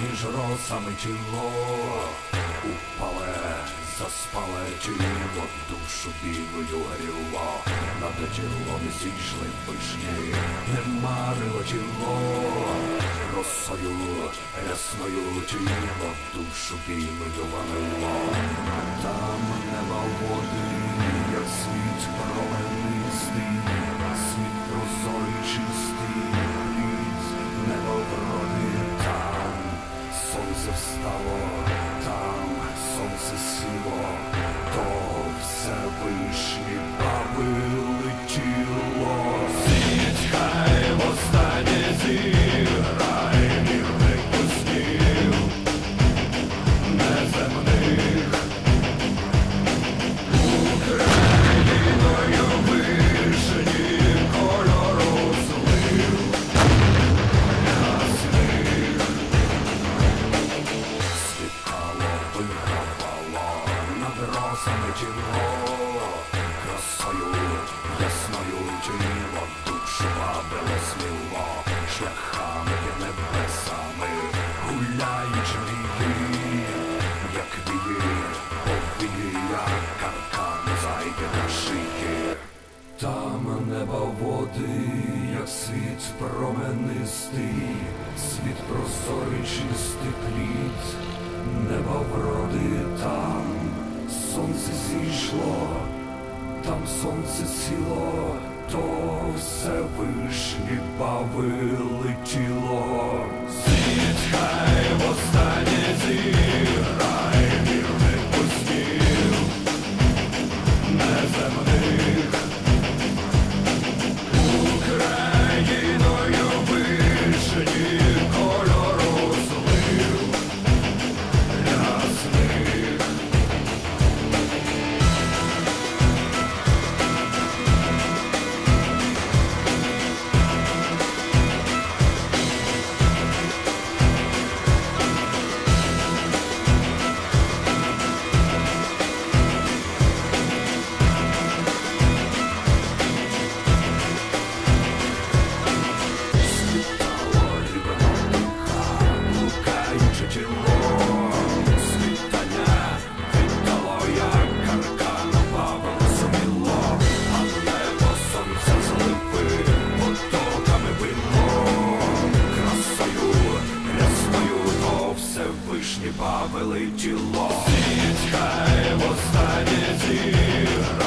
між росами тіло. Упале, заспале тіло, душу білою гріло, над тілом зійшли вишні, не марило тіло, росою рясною тіло, душу білою ванило, там нема води, як світ встало, там. Сонце сіло, то все вишні неба води, як світ променистий, світ прозорий чистий плід, неба вроди там, сонце зійшло, там сонце сіло, то все вишні бави летіло. Вишні бавили тіло. Світ хай востаннє зіграє